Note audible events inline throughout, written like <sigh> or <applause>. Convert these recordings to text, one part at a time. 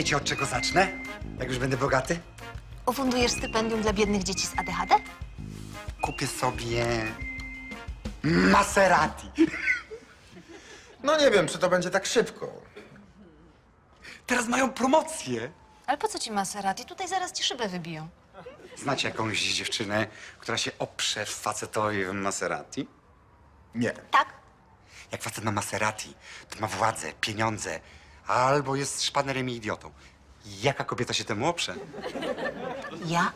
Wiecie, od czego zacznę? Jak już będę bogaty? Ufundujesz stypendium dla biednych dzieci z ADHD? Kupię sobie... Maserati. No nie wiem, czy to będzie tak szybko. Teraz mają promocję. Ale po co ci Maserati? Tutaj zaraz ci szybę wybiją. Znacie jakąś dziewczynę, która się oprze facetowi w Maserati? Nie. Tak? Jak facet ma Maserati, to ma władzę, pieniądze, albo jest szpanerem i idiotą. Jaka kobieta się temu oprze? Ja?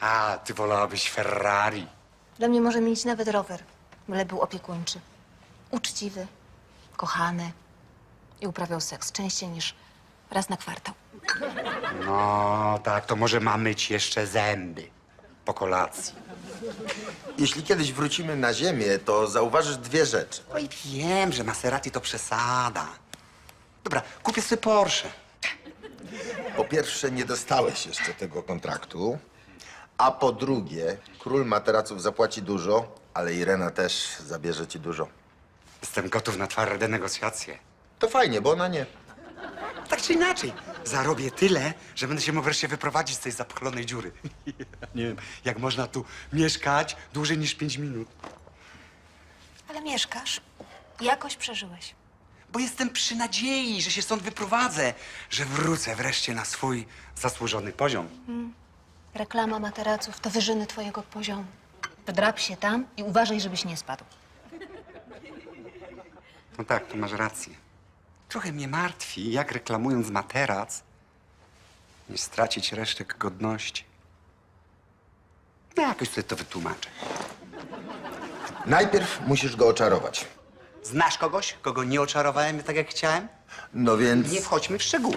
A, ty wolałabyś Ferrari. Dla mnie może mieć nawet rower, byle był opiekuńczy. Uczciwy, kochany i uprawiał seks częściej niż raz na kwartał. No, tak, to może ma myć jeszcze zęby po kolacji. Jeśli kiedyś wrócimy na ziemię, to zauważysz dwie rzeczy. Oj, wiem, że Maserati to przesada. Dobra, kupię sobie Porsche. Po pierwsze, nie dostałeś jeszcze tego kontraktu. A po drugie, król materaców zapłaci dużo, ale Irena też zabierze ci dużo. Jestem gotów na twarde negocjacje. To fajnie, bo ona nie. Tak czy inaczej, zarobię tyle, że będę się mógł wreszcie wyprowadzić z tej zapchlonej dziury. <laughs> Nie wiem, jak można tu mieszkać dłużej niż pięć minut. Ale mieszkasz. Jakoś przeżyłeś. Bo jestem przy nadziei, że się stąd wyprowadzę, że wrócę wreszcie na swój zasłużony poziom. Reklama materaców to wyżyny twojego poziomu. Wdrap się tam i uważaj, żebyś nie spadł. No tak, tu masz rację. Trochę mnie martwi, jak reklamując materac, nie stracić resztek godności. No jakoś sobie to wytłumaczę. Najpierw musisz go oczarować. Znasz kogoś, kogo nie oczarowałem tak jak chciałem? No więc... Nie wchodźmy w szczegóły.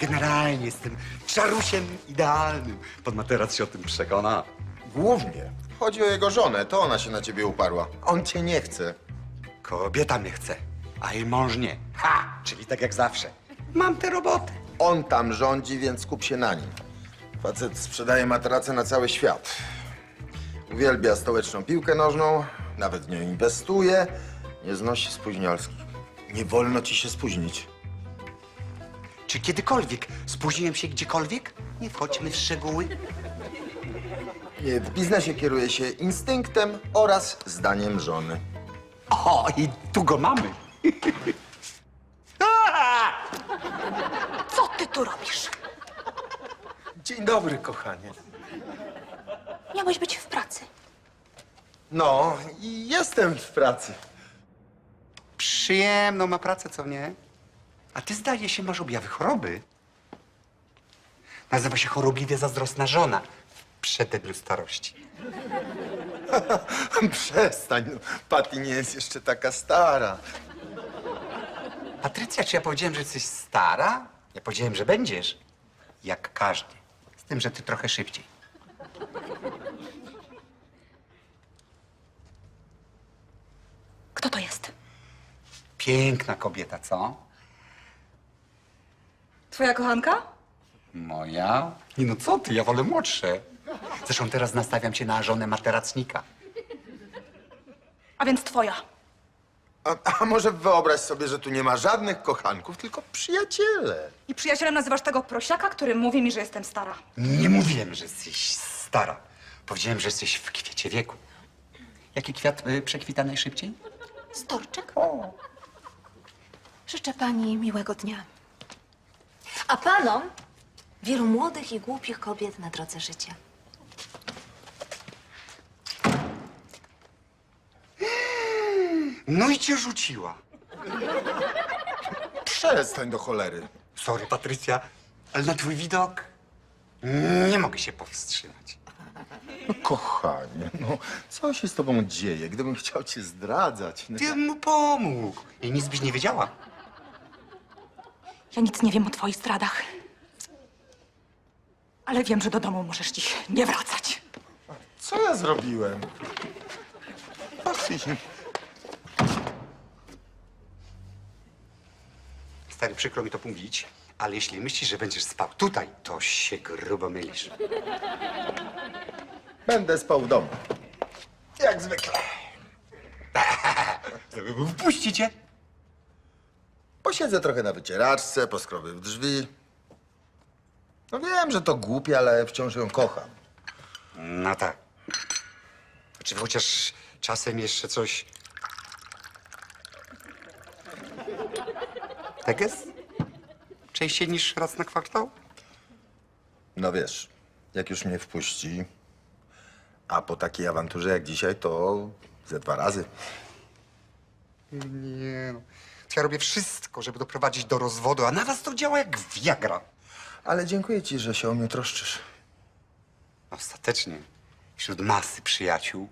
Generalnie jestem czarusiem idealnym. Pan materac się o tym przekona. Głównie chodzi o jego żonę, to ona się na ciebie uparła. On cię nie chce. Kobieta mnie chce, a jej mąż nie. Ha! Czyli tak jak zawsze. Mam tę robotę. On tam rządzi, więc skup się na nim. Facet sprzedaje materace na cały świat. Uwielbia stołeczną piłkę nożną, nawet w nią inwestuje, nie znosi spóźnialskich. Nie wolno ci się spóźnić. Czy kiedykolwiek spóźniłem się gdziekolwiek? Nie wchodźmy w szczegóły. Nie, W biznesie kieruje się instynktem oraz zdaniem żony. O, i tu go mamy. A! Co ty tu robisz? Dzień dobry, kochanie. Miałeś być w pracy. No, i jestem w pracy. Przyjemną ma pracę, co nie? A ty zdaje się masz objawy choroby. Nazywa się chorobliwie zazdrosna żona w przededniu starości. <laughs> Przestań, no. Patty nie jest jeszcze taka stara. Patrycja, czy ja powiedziałem, że jesteś stara? Ja powiedziałem, że będziesz jak każdy. Z tym, że ty trochę szybciej. Kto to jest? Piękna kobieta, co? Twoja kochanka? Moja? Nie no co ty, ja wolę młodsze. Zresztą teraz nastawiam się na żonę materacnika. A więc twoja. A, a może wyobraź sobie, że tu nie ma żadnych kochanków, tylko przyjaciele. I przyjacielem nazywasz tego prosiaka, który mówi mi, że jestem stara. Nie mówiłem, że jesteś stara. Powiedziałem, że jesteś w kwiecie wieku. Jaki kwiat y, przekwita najszybciej? Storczyk? Życzę pani miłego dnia. A panom wielu młodych i głupich kobiet na drodze życia. No i cię rzuciła. Przestań do cholery. Sorry, Patrycja, ale na twój widok nie mogę się powstrzymać. No kochanie, no co się z tobą dzieje? Gdybym chciał cię zdradzać. No, Ty mu pomógł i nic byś nie wiedziała. Ja nic nie wiem o twoich zdradach. Ale wiem, że do domu możesz dziś nie wracać. co ja zrobiłem? Patty, Stary, przykro mi to mówić, ale jeśli myślisz, że będziesz spał tutaj, to się grubo mylisz. będę spał w domu. Jak zwykle. <laughs> Wpuścicie. Posiedzę trochę na wycieraczce, poskrobię w drzwi. No wiem, że to głupie, ale wciąż ją kocham. No tak. Czy chociaż czasem jeszcze coś... Tak jest? Częściej niż raz na kwartał? No wiesz, jak już mnie wpuści, a po takiej awanturze jak dzisiaj, to ze dwa razy. Nie no. Ja robię wszystko, żeby doprowadzić do rozwodu, a na was to działa jak wiagra. Ale dziękuję ci, że się o mnie troszczysz. Ostatecznie, wśród masy przyjaciół,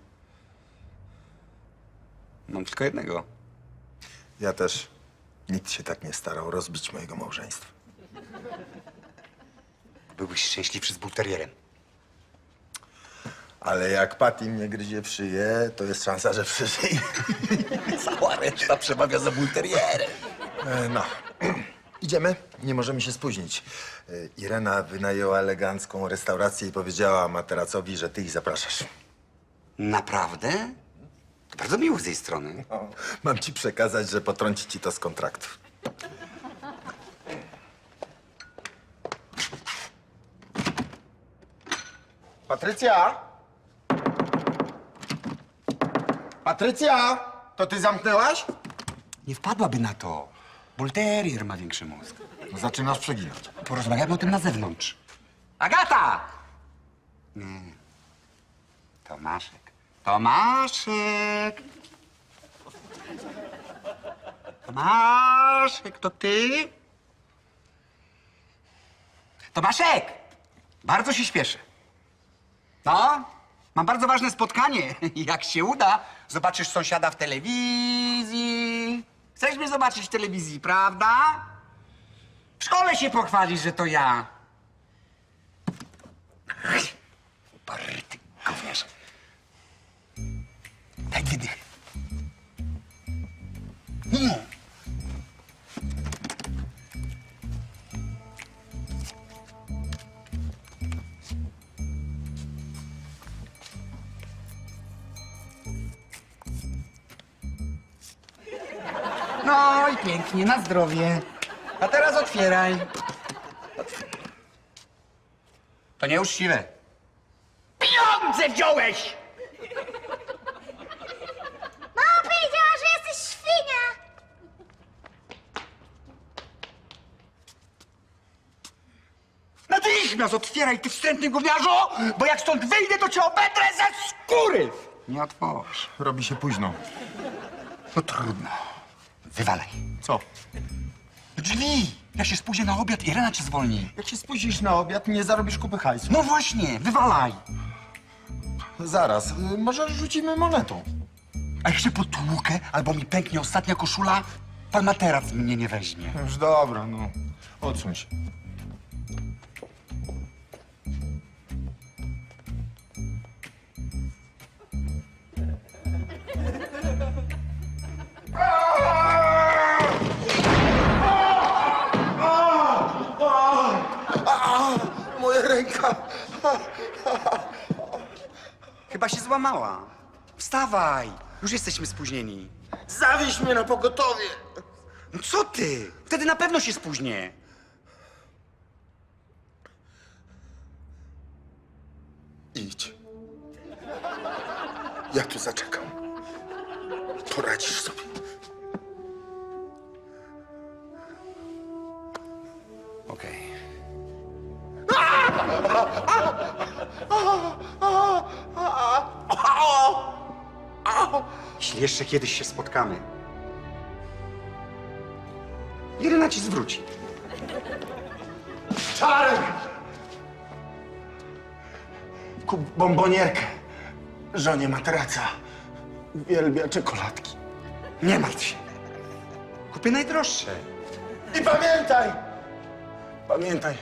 mam tylko jednego. Ja też. Nikt się tak nie starał rozbić mojego małżeństwa. Byłbyś szczęśliwszy z bulterierem. Ale jak Patty mnie gryzie w szyję, to jest szansa, że przeżyje. <laughs> Cała reszta przemawia za bulterierem. E, No. Idziemy? Nie możemy się spóźnić. E, Irena wynajęła elegancką restaurację i powiedziała materacowi, że ty ich zapraszasz. Naprawdę? To bardzo miło z jej strony. O, mam ci przekazać, że potrąci ci to z kontraktu. Patrycja! Patrycja! To ty zamknęłaś? Nie wpadłaby na to. Bulterier ma większy mózg. No, zaczynasz przeginać. Porozmawiamy o tym na zewnątrz. Agata! Nie. Tomaszek. Tomaszek! Tomaszek, to ty? Tomaszek! Bardzo się śpieszę. No, mam bardzo ważne spotkanie. <laughs> Jak się uda, zobaczysz sąsiada w telewizji. Chcesz mnie zobaczyć w telewizji, prawda? W szkole się pochwalisz, że to ja. Party, gówniarz. Daj wydych. Mm. No i pięknie, na zdrowie. A teraz otwieraj. To nieuczciwe. Pieniądze wziąłeś! Mama powiedziała, że jesteś świnia! Natychmiast otwieraj, ty wstrętny gówniarzu, bo jak stąd wyjdę, to cię obedrę ze skóry! Nie otworzysz. Robi się późno. No trudno. Wywalaj. Co? Drzwi! Ja się spóźnię na obiad i Rena cię zwolni. Jak się spóźnisz na obiad, nie zarobisz kupy hajsu. No właśnie, wywalaj. Zaraz, y, może rzucimy monetą. A jak się potłukę albo mi pęknie ostatnia koszula, pan materac mnie nie weźmie. Już dobra, no. Odsuń się. Chyba się złamała. Wstawaj, już jesteśmy spóźnieni. Zawieź mnie na pogotowie! No co ty? Wtedy na pewno się spóźnię. Idź. Ja tu zaczekam. Poradzisz sobie. Jeśli jeszcze kiedyś się spotkamy, Irena ci zwróci. Czarek! Kup bombonierkę. Żonie materaca. Uwielbia czekoladki. Nie martw się. Kupię najdroższe. I pamiętaj! Pamiętaj,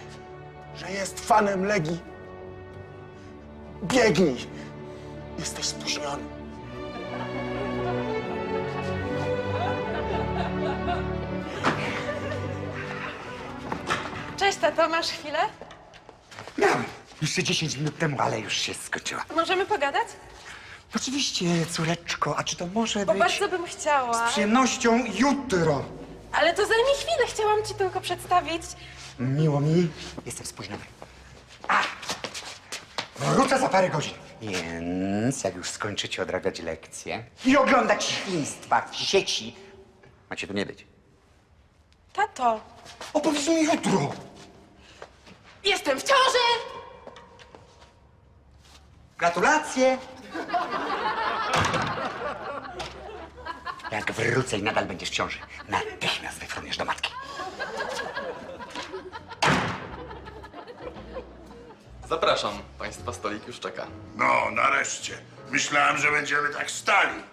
że jest fanem Legii. Biegnij! Jesteś spóźniony. Tato, masz chwilę? Miałem jeszcze 10 minut temu, ale już się skończyła. Możemy pogadać? Oczywiście, córeczko, a czy to może Bo być bardzo bym chciała. z przyjemnością jutro? Ale to zajmie chwilę, chciałam ci tylko przedstawić. Miło mi. Jestem spóźniony. A! Wrócę za parę godzin. Więc jak już skończycie odrabiać lekcje i oglądać świństwa w sieci, macie tu nie być. Tato, Opowiedz mi jutro. Jestem w ciąży! Gratulacje. Jak wrócę i nadal będziesz w ciąży, natychmiast wyfruniesz do matki. Zapraszam, Państwa stolik już czeka. No, nareszcie. Myślałem, że będziemy tak stali.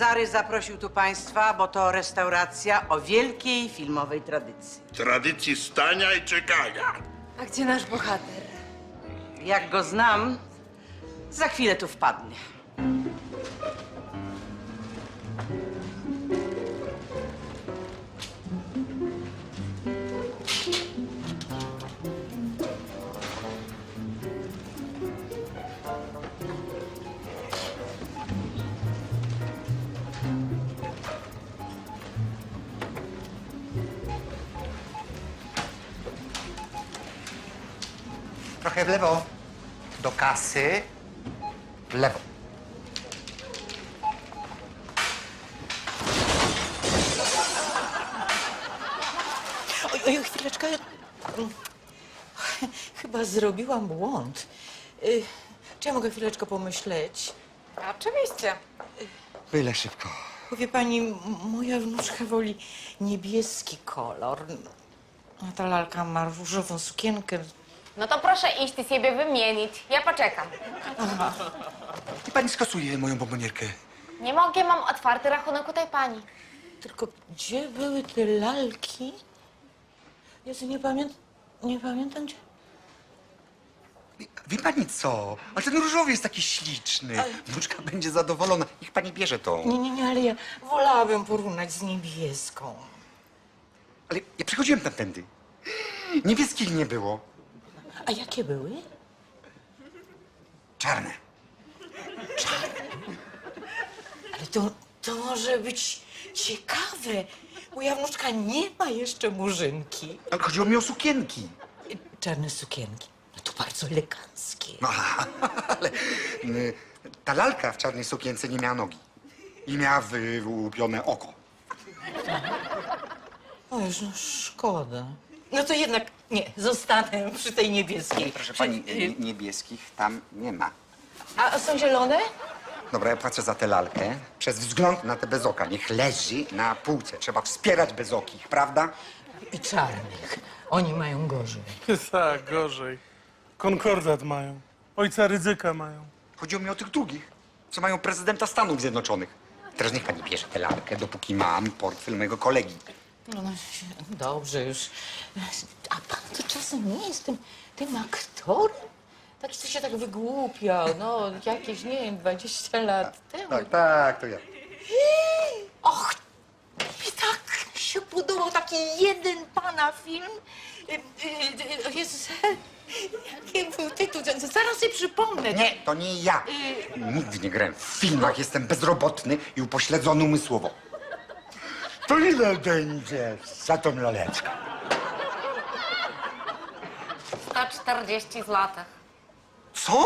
Cezary zaprosił tu Państwa, bo to restauracja o wielkiej filmowej tradycji. Tradycji stania i czekania. A gdzie nasz bohater? Jak go znam, za chwilę tu wpadnie. Trochę w lewo. Do kasy. W lewo. Oj, oj, chwileczkę. Chyba zrobiłam błąd. Y, Czy ja mogę chwileczkę pomyśleć? Oczywiście. Byle szybko. Powie pani, m- moja wnuczka woli niebieski kolor. A ta lalka ma różową sukienkę. No to proszę iść i sobie wymienić. Ja poczekam. I pani skasuje moją bombonierkę. Nie mogę, mam otwarty rachunek u tej pani. Tylko gdzie były te lalki? Jezu, nie pamiętam. Nie pamiętam gdzie. Wie pani co? Ale ten różowy jest taki śliczny. Wnuczka będzie zadowolona. Niech pani bierze to. Nie, nie, nie, ale ja wolałabym porównać z niebieską. Ale ja przychodziłem tamtędy. Niebieskich nie było. A jakie były? Czarne. Ale to, to może być ciekawe. Moja wnuczka nie ma jeszcze murzynki. Ale chodziło mi o sukienki. Czarne sukienki. No to bardzo eleganckie. Aha, <laughs> ale y, ta lalka w czarnej sukience nie miała nogi. I miała wyłupione oko. O już, no szkoda. No to jednak nie, zostanę przy tej niebieskiej. Proszę Przy- pani, y, nie- niebieskich tam nie ma. A są zielone? Dobra, ja płacę za tę lalkę przez wzgląd na te bezoka. Niech leży na półce. Trzeba wspierać bezokich, prawda? I czarnych. Oni mają gorzej. <laughs> Tak, gorzej. Konkordat mają. Ojca ryzyka mają. Chodziło mi o tych drugich, co mają prezydenta Stanów Zjednoczonych. Teraz niech pani bierze tę lalkę, dopóki mam portfel mojego kolegi. No, no dobrze już. A pan to czasem nie jest tym, tym aktorem? Taki, co się tak wygłupiał, no, jakieś, nie wiem, 20 lat temu. Tak, tak, to ja. Och, mi tak się podobał taki jeden pana film. Y, y, y, Jest, jaki był tytuł? Zaraz sobie przypomnę. Nie, to nie ja. Nigdy nie grałem w filmach, jestem bezrobotny i upośledzony umysłowo. To ile będzie za tą laleczkę? 140 zł. Co?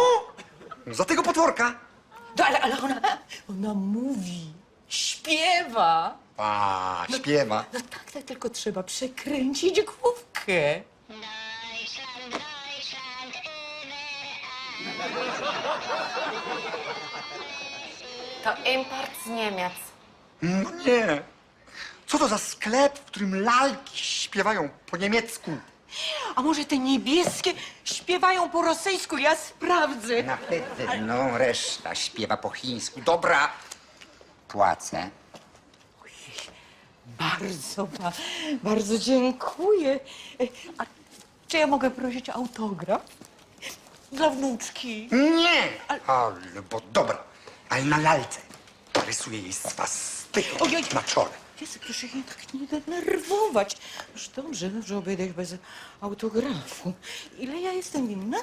Za tego potworka? No, ale, ale ona, ona mówi, śpiewa. A, śpiewa. No tak, tak, tylko trzeba przekręcić główkę. To import z Niemiec. No nie. Co to za sklep, w którym lalki śpiewają po niemiecku? A może te niebieskie śpiewają po rosyjsku? Ja sprawdzę. Na pewno reszta śpiewa po chińsku. Dobra. Płacę. Bardzo, ba- bardzo dziękuję. E, A czy ja mogę prosić autograf? Dla wnuczki. Nie! Ale, bo dobra. Ale na lalce rysuję jej swastykę Ojej. na czole. Jezu, proszę się tak nie denerwować. Już dobrze, że obejdę bez autografu. Ile ja jestem winna?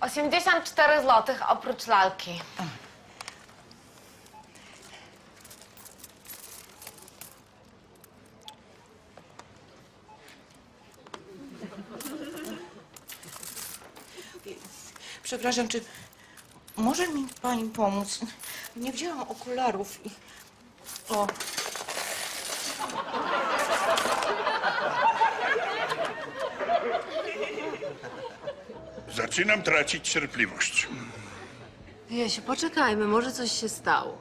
84 zł oprócz lalki. Przepraszam, czy może mi pani pomóc? Nie wzięłam okularów i... O, Zaczynam tracić cierpliwość. Wiesiu, poczekajmy, może coś się stało.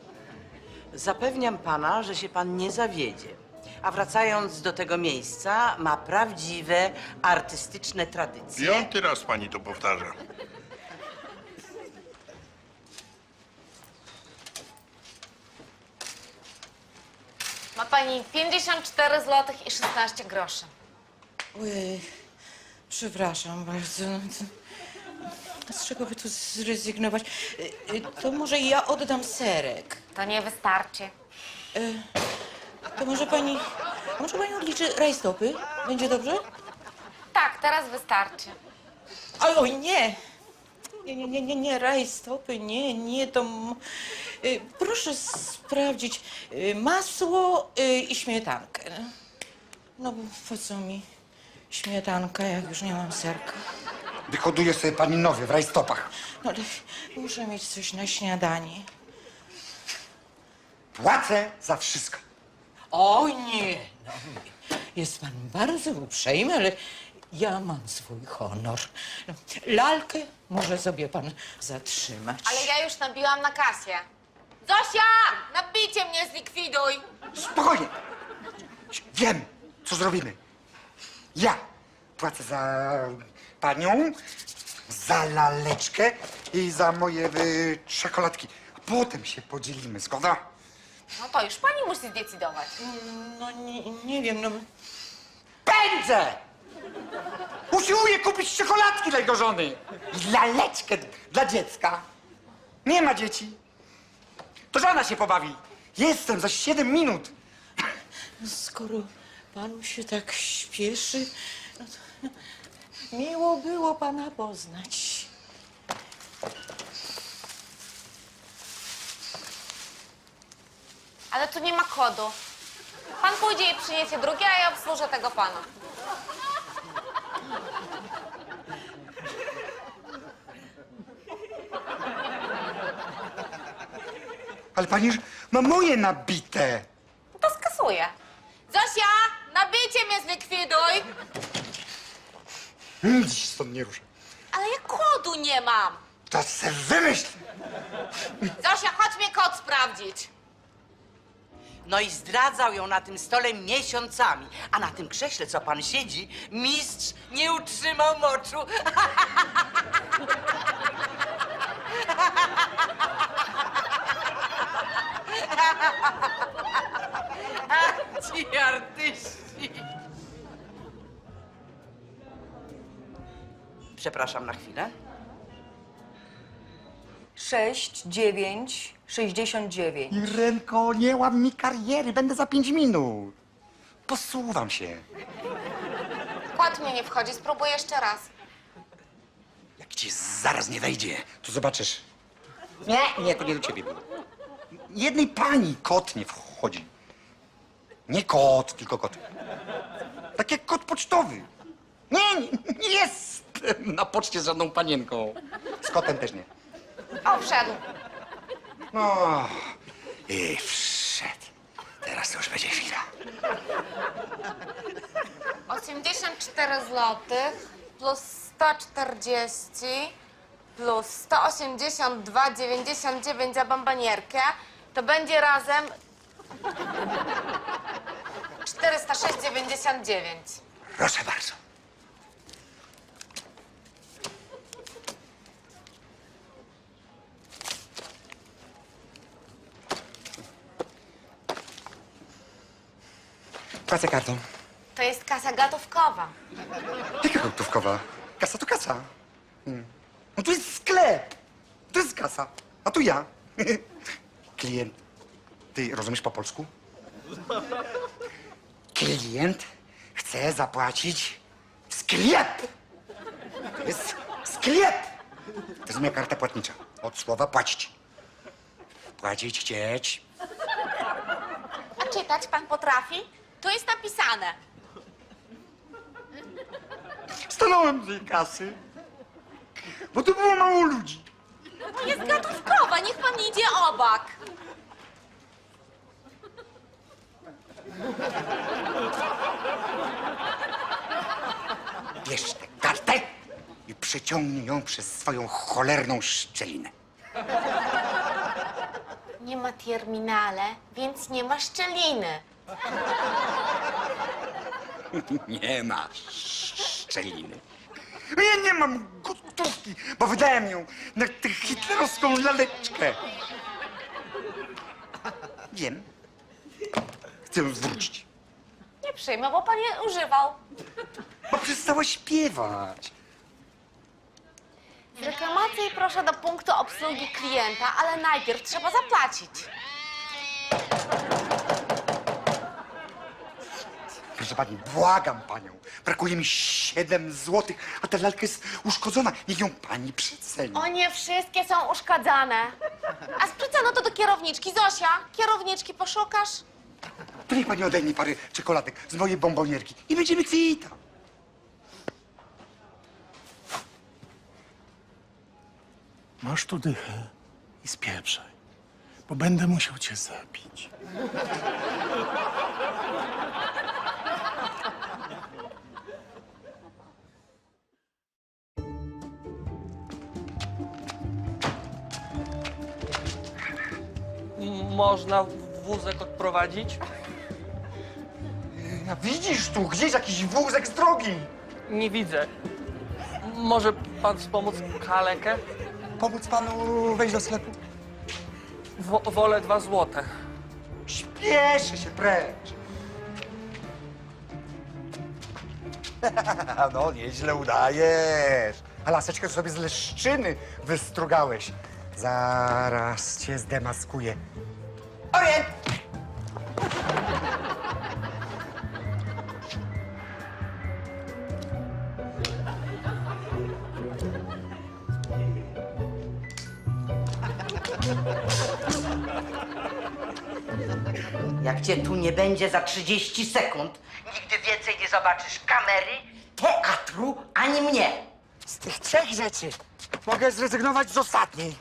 Zapewniam pana, że się pan nie zawiedzie. A wracając do tego miejsca, ma prawdziwe artystyczne tradycje. Piąty raz pani to powtarza. Ma pani 54 zł i 16 groszy. ojej, przepraszam bardzo. Z czego by tu zrezygnować? Y, y, To może ja oddam serek. To nie wystarczy. To może pani... Może pani odliczy rajstopy? Będzie dobrze? Tak, teraz wystarczy. Oj, oj, nie! Nie, nie, nie, nie, nie, rajstopy, nie, nie, to... m- Y, proszę sprawdzić y, masło y, i śmietankę. No, bo po co mi śmietanka, jak już nie mam serka? Wyhoduję sobie pani nowy w rajstopach. No, ale muszę mieć coś na śniadanie. Płacę za wszystko. O nie, no nie. Jest pan bardzo uprzejmy, ale ja mam swój honor. No, lalkę może sobie pan zatrzymać. Ale ja już nabiłam na kasie. Zosia! Nabicie mnie zlikwiduj! Spokojnie. Wiem, co zrobimy. Ja płacę za panią, za laleczkę i za moje y, czekoladki. A potem się podzielimy, zgoda? No to już pani musi zdecydować. No nie, nie wiem, no... Pędzę! Usiłuję kupić czekoladki dla jego żony. I laleczkę dla dziecka. Nie ma dzieci. To żona się pobawi. Jestem za 7 minut. Skoro panu się tak śpieszy, <laughs> miło było pana poznać. Ale tu nie ma kodu. Pan pójdzie i przyniesie drugie, a ja obsłużę tego pana. Ale pani już ma moje nabite. To skasuję. Zosia! Nabicie mnie zlikwiduj! Nic się stąd nie ruszę. Ale ja kodu nie mam. To se wymyśl. Zosia, chodź mnie kod sprawdzić. No i zdradzał ją na tym stole miesiącami. A na tym krześle, co pan siedzi, mistrz nie utrzymał moczu. <laughs> Ci artyści. Przepraszam na chwilę. 6, 9, 69. Irenko, nie łam mi kariery. Będę za 5 minut. Posuwam się. Kod mnie nie wchodzi, spróbuję jeszcze raz. Jak ci zaraz nie wejdzie, to zobaczysz. Nie, nie, to nie do ciebie było. Jednej pani kot nie wchodzi. Nie kot, tylko kot. Tak jak kot pocztowy. Nie, nie, jestem na poczcie z żadną panienką. Z kotem też nie. O, wszedł. No, i wszedł. Teraz to już będzie chwila. 84 zł plus 140 plus 182,99 za bombonierkę to będzie razem 406,99. Proszę bardzo. Płacę kartą. To jest kasa gotówkowa. Jaka gotówkowa? Kasa to kasa. Hmm. No tu jest sklep. To jest kasa. A tu ja. <laughs> Klient. Ty rozumiesz po polsku? Klient chce zapłacić sklep. To jest sklep. To jest moja karta płatnicza. Od słowa płacić. Płacić chcieć. A czytać pan potrafi? Tu jest napisane. Stanąłem tej kasy, bo tu było mało ludzi. No jest gotówkowa, niech pan idzie obok. Bierz tę kartę i przeciągnij ją przez swoją cholerną szczelinę. Nie ma terminale, więc nie ma szczeliny. <laughs> Nie ma szczeliny. Ja nie mam gotówki, bo wydałem ją na tę hitlerowską laleczkę. Wiem. Chcę ją zwrócić, Nie przyjmę, bo pan je używał. bo przestała śpiewać. Z reklamacji proszę do punktu obsługi klienta, ale najpierw trzeba zapłacić. Proszę pani, błagam panią. Brakuje mi 7 złotych, a ta lalka jest uszkodzona. Niech ją pani przeceni. O nie, wszystkie są uszkadzane. A sprycano to do kierowniczki. Zosia, kierowniczki poszukasz? To niech pani odejmie parę czekoladek z mojej bombonierki i będziemy kwita. Masz tu dychę i spieprzaj, bo będę musiał cię zabić. Można wózek odprowadzić? A widzisz tu gdzieś jakiś wózek z drogi. Nie widzę. Może pan wspomóc kalekę? Pomóc panu wejść do sklepu? Wo wolę dwa złote. Śpieszy się precz. <laughs> no, nieźle udajesz. A laseczkę sobie z leszczyny wystrugałeś. Zaraz cię zdemaskuję. Orient! Jak cię tu nie będzie za 30 sekund, nigdy więcej nie zobaczysz kamery, teatru, ani mnie. Z tych trzech rzeczy mogę zrezygnować z ostatniej.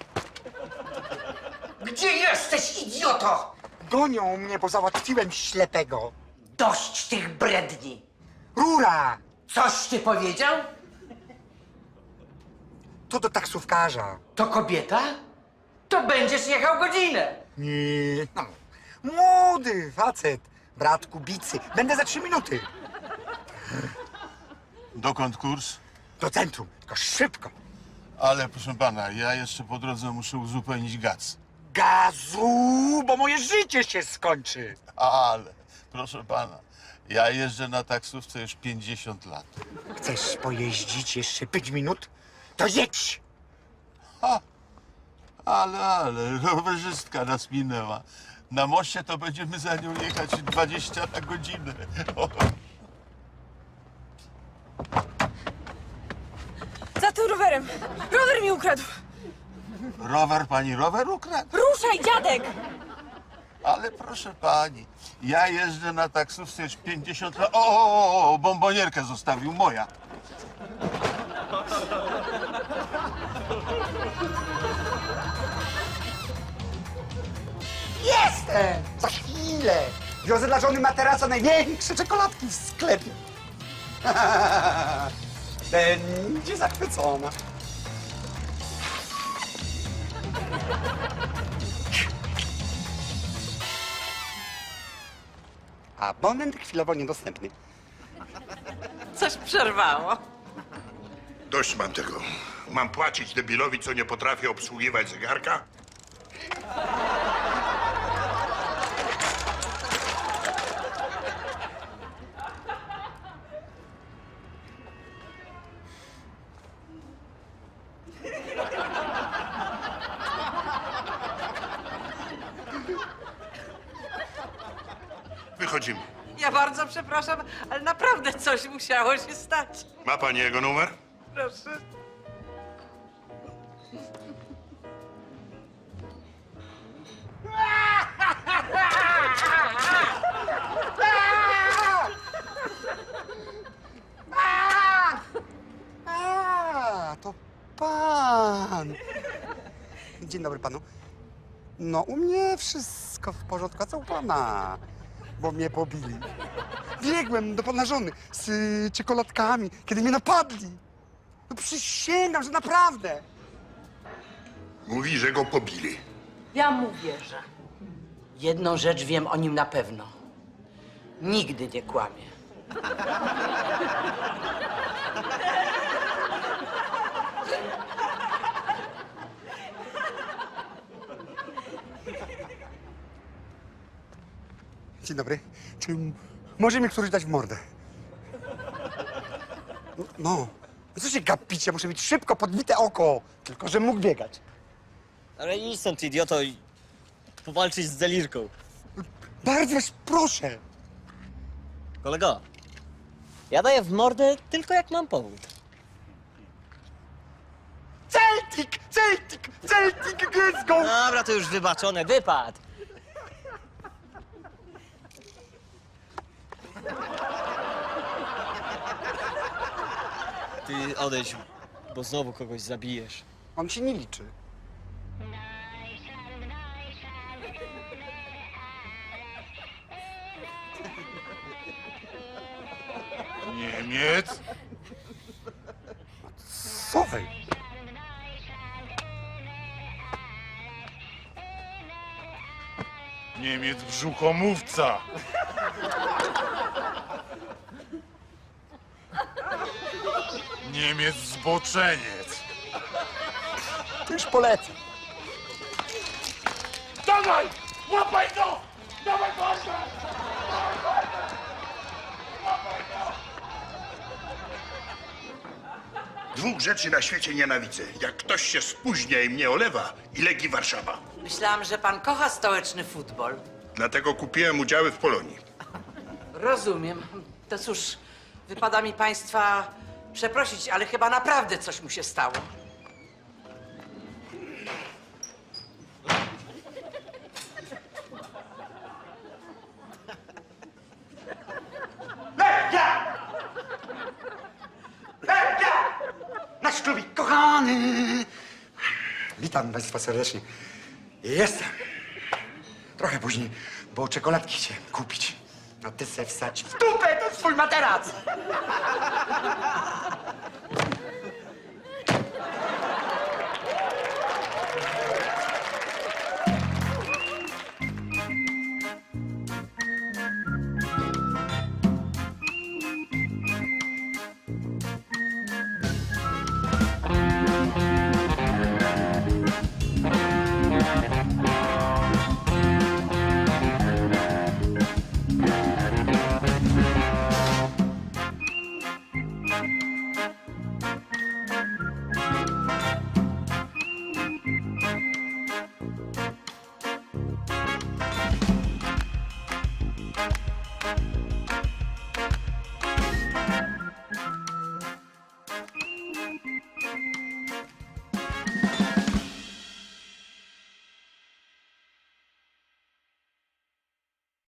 Gdzie jesteś, idioto? Gonią mnie, bo załatwiłem ślepego. Dość tych bredni. Rura! Coś ty powiedział? To do taksówkarza. To kobieta? To będziesz jechał godzinę. Nie. No. Młody facet. Brat Kubicy. Będę za trzy minuty. Dokąd kurs? Do centrum. Tylko szybko. Ale proszę pana, ja jeszcze po drodze muszę uzupełnić gaz. Gazu, bo moje życie się skończy. Ale, proszę pana, ja jeżdżę na taksówce już 50 lat. Chcesz pojeździć jeszcze pięć minut? To jedź. Ale, ale, rowerzystka nas minęła. Na moście to będziemy za nią jechać 20 na godzinę. O. Za tym rowerem. Rower mi ukradł. Rower pani rower ukradł? Ruszaj, dziadek! Ale proszę pani, ja jeżdżę na taksówce już 50 lat. O, o, o, o, bombonierkę zostawił, moja. Jestem! Za chwilę. Wiozę dla żony materaca największe czekoladki w sklepie. <laughs> Będzie zachwycona. Abonent chwilowo niedostępny. Coś przerwało. Dość mam tego. Mam płacić debilowi, co nie potrafi obsługiwać zegarka? Wychodzimy. Ja bardzo przepraszam, ale naprawdę coś musiało się stać. Ma pani jego numer? Proszę. A, to pan. Dzień dobry panu. No, u mnie wszystko w porządku, a co u pana? Bo mnie pobili. Biegłem do pana żony z y, czekoladkami, kiedy mnie napadli. No przysięgam, że naprawdę. Mówi, że go pobili. Ja mu wierzę. Jedną rzecz wiem o nim na pewno. Nigdy nie kłamie. Dzień dobry. Czy m- może mi któryś dać w mordę? No, no. No co się gapicie? Muszę mieć szybko podbite oko. Tylko, że mógł biegać. Ale idź stąd, idioto, i powalczyć z delirką. Bardzo was proszę. Kolego, ja daję w mordę tylko jak mam powód. Celtic! Celtic! Celtic Glasgow! Dobra, to już wybaczone, wypad. Ty odejdź, bo znowu kogoś zabijesz. On się nie liczy. Niemiec? Co wy? Niemiec brzuchomówca. Niemiec zboczeniec. Już polecę. Dawaj! Łapaj go! Dawaj go! Dwóch rzeczy na świecie nienawidzę. Jak ktoś się spóźnia i mnie olewa i Legii Warszawa. Myślałam, że pan kocha stołeczny futbol. Dlatego kupiłem udziały w Polonii. Rozumiem. To cóż, wypada mi państwa przeprosić, ale chyba naprawdę coś mu się stało. Nasz klubik kochany! Witam Państwa serdecznie. Jestem. Trochę później, bo czekoladki chciałem kupić. A ty se wsadź w dupę ten swój materac!